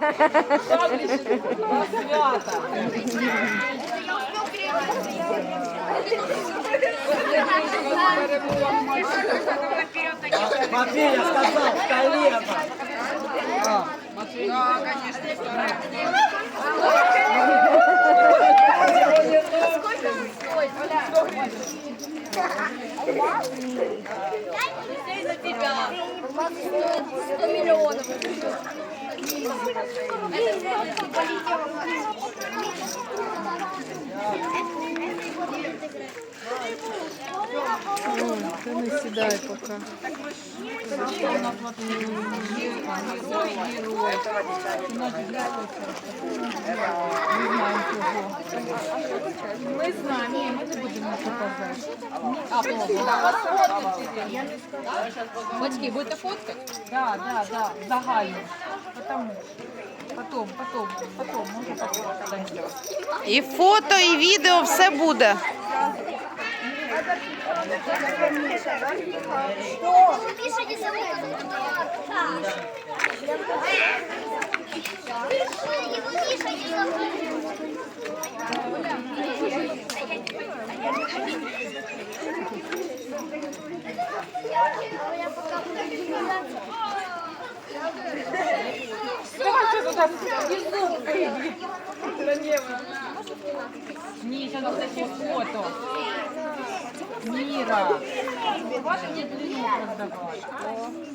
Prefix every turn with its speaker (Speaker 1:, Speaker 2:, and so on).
Speaker 1: Свята.
Speaker 2: Матвей, я сказал, колено.
Speaker 3: за тебя. Стоит 100 миллионов. Полетела.
Speaker 4: Ти не сідай поки.
Speaker 1: Ми знаємо, ні, ми не будемо показати.
Speaker 5: Батьки, будете фоткать?
Speaker 1: Да, да, да, загально. Потому. Потом, потом, потом, може потом.
Speaker 4: І фото, і відео все буде.
Speaker 3: Миша, не. Его Миша не
Speaker 1: Давайте туда внизу. Ні, це на такі фото. Міра. Ваша не длину продавати.